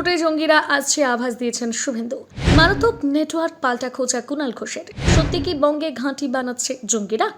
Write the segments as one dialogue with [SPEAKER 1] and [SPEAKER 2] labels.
[SPEAKER 1] রুটে জঙ্গিরা আসছে আভাস দিয়েছেন শুভেন্দু। মারাত্মক নেটওয়ার্ক পাল্টা খোঁজা কুণাল ঘোষের। সত্যি কি বঙ্গে ঘাঁটি বানাচ্ছে জঙ্গিরা?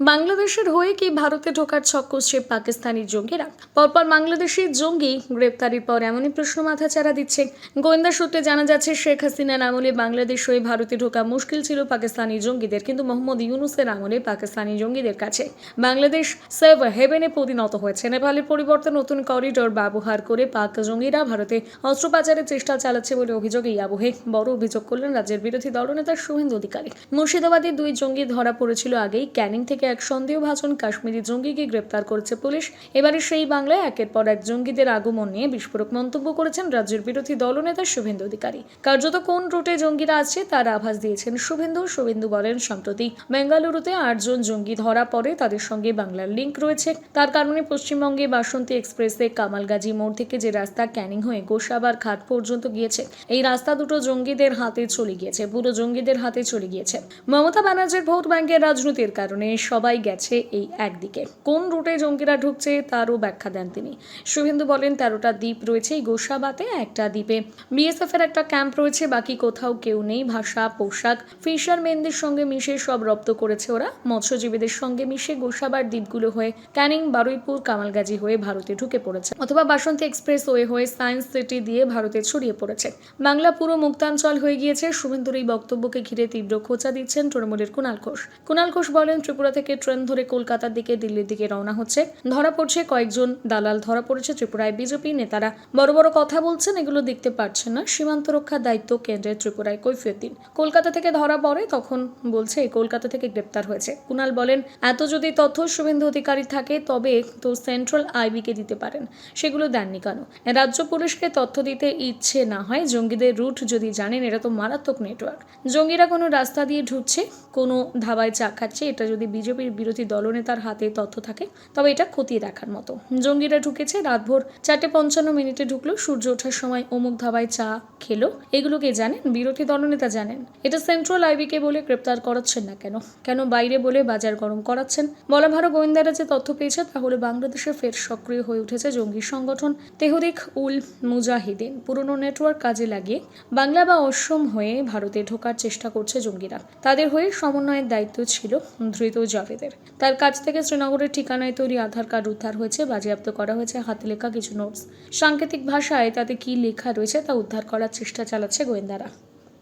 [SPEAKER 1] বাংলাদেশের হয়ে কি ভারতে ঢোকার ছক কষছে পাকিস্তানি জঙ্গিরা? পরপর বাংলাদেশি জঙ্গি গ্রেপ্তারির পর এমনই প্রশ্ন মাথা চাড়া দিচ্ছে। গোয়েন্দা সূত্রে জানা যাচ্ছে, শেখ হাসিনার আমলে বাংলাদেশ হয়ে ভারতে ঢোকা মুশকিল ছিল পাকিস্তানি জঙ্গিদের, কিন্তু মোহাম্মদ ইউনুসের আমলে পাকিস্তানি জঙ্গিদের কাছে। বাংলাদেশ সেভ হেভেনে পরিণত হয়েছে। নেপালের পরিবর্তে নতুন করিডোর ব্যবহার করে পাক জঙ্গিরা ভারতে অস্ত্র পাচারের চেষ্টা চালাচ্ছে বলে অভিযোগ এই আবহে। বড় অভিযোগ করলেন রাজ্যের বিরোধী দলনেতা শুভেন্দু অধিকারী। মুর্শিদাবাদে দুই জঙ্গি ধরা পড়েছিল আগেই ক্যানিং থেকে এক সন্দেহভাজন কাশ্মীরি জঙ্গিকে গ্রেপ্তার করেছে পুলিশ। এবারে সেই বাংলায় একের পর এক জঙ্গিদের আগমন নিয়ে বিস্ফোরক মন্তব্য করেছেন রাজ্যের বিরোধী দলনেতা শুভেন্দু অধিকারী। কার্যত কোন রুটে জঙ্গিরা আছে তার আভাস দিয়েছেন শুভেন্দু। শুভেন্দু বলেন, সম্প্রতি বেঙ্গালুরুতে আটজন জঙ্গি ধরা পড়ে, তাদের সঙ্গে বাংলার লিঙ্ক রয়েছে। তার কারণে পশ্চিমবঙ্গে বাসন্তী এক্সপ্রেসে কামালগাজী মোড় থেকে যে রাস্তা ক্যানিং হয়ে গোসাবার ঘাট পর্যন্ত গিয়েছে, এই রাস্তা দুটো জঙ্গিদের হাতে চলে গিয়েছে, পুরো জঙ্গিদের হাতে চলে গিয়েছে। মমতা ব্যানার্জির ভোট ব্যাংকের রাজনীতির কারণে সবাই গেছে এই একদিকে। কোন রুটে জঙ্গিরা ঢুকছে তারও ব্যাখ্যা দেন তিনি। শুভেন্দু বলেন, তেরোটা দ্বীপ রয়েছে এই গোসাবাতে, একটা দ্বীপে। বিএসএফ এর একটা ক্যাম্প রয়েছে, বাকি কোথাও কেউ নেই। ভাষা, পোশাক, ফিশারম্যানদের সঙ্গে মিশে সব রপ্ত করেছে ওরা। মৎস্যজীবীদের সঙ্গে মিশে গোসাবার দ্বীপগুলো হয়ে ক্যানিং, বারুইপুর, কামালগাজী হয়ে ভারতে ঢুকে পড়েছে। অথবা বাসন্তী এক্সপ্রেস ওয়ে হয়ে সায়েন্স সিটি দিয়ে ভারতে ছড়িয়ে পড়েছে। বাংলা পুরো মুক্তাঞ্চল হয়ে গিয়েছে। শুভেন্দুর এই বক্তব্যকে ঘিরে তীব্র খোঁচা দিচ্ছেন তৃণমূলের কুণাল ঘোষ। কুণাল ঘোষ বলেন ত্রিপুরা থেকে ট্রেন ধরে কলকাতার দিকে দিল্লির দিকে রওনা হচ্ছে। ধরা পড়ছে কয়েকজন দালাল, ধরা পড়েছে ত্রিপুরায় বিজেপি নেতারা। বড় বড় কথা বলছেন, এগুলো দেখতে পাচ্ছেন না। সীমান্ত রক্ষার দায়িত্ব কেন্দ্রের ত্রিপুরায় কৈফিয়ত দিন। কলকাতা থেকে ধরা পড়ে, তখন বলছে কলকাতা থেকে গ্রেপ্তার হয়েছে। কুণাল বলেন, এত যদি তথ্য শুভেন্দু অধিকারী থাকে, তবে তো সেন্ট্রাল আইবিকে দিতে পারেন। সেগুলো দেননি কেন? রাজ্য পুলিশকে তথ্য দিতে ইচ্ছে না হয়, জঙ্গিদের রুট যদি জানেন এটা তো মারাত্মক নেটওয়ার্ক। জঙ্গিরা কোনো রাস্তা দিয়ে ঢুকছে, কোনো ধাবায় চা খাচ্ছে, এটা যদি বিজেপির বিরোধী দলনেতার হাতে তথ্য থাকে, তবে এটা খতিয়ে দেখার মতো। জঙ্গিরা ঢুকেছে, রাতভর চারটে পঞ্চান্ন মিনিটে ঢুকলো, সূর্য ওঠার সময় অমুক ধাবায় চা খেলো। এগুলোকে জানেন? বিরোধী দলনেতা জানেন। এটা সেন্ট্রাল আইবিকে বলে গ্রেপ্তার করাচ্ছেন না কেন? কেন বাইরে বলে বাজার গরম করাচ্ছেন? বলা ভালো, গোয়েন্দারা যে তথ্য পেয়েছে, তাহলে বাংলাদেশে ফের সক্রিয় হয়ে উঠেছে জঙ্গি সংগঠন। তেহরিক উল মুজাহিদিন, পুরনো নেটওয়ার্ক কাজে লাগিয়ে বাংলা বা অসম হয়ে ভারতে ঢোকার চেষ্টা করছে জঙ্গিরা। তাদের হয়ে সমন্বয়ের দায়িত্ব ছিল ধৃত জাভেদের তার কাছ থেকে শ্রীনগরের ঠিকানায় তৈরি আধার কার্ড উদ্ধার হয়েছে, বাজেয়াপ্ত করা হয়েছে হাতে লেখা কিছু নোটস সাংকেতিক ভাষায় তাতে কি লেখা রয়েছে তা উদ্ধার করার চেষ্টা চালাচ্ছে গোয়েন্দারা।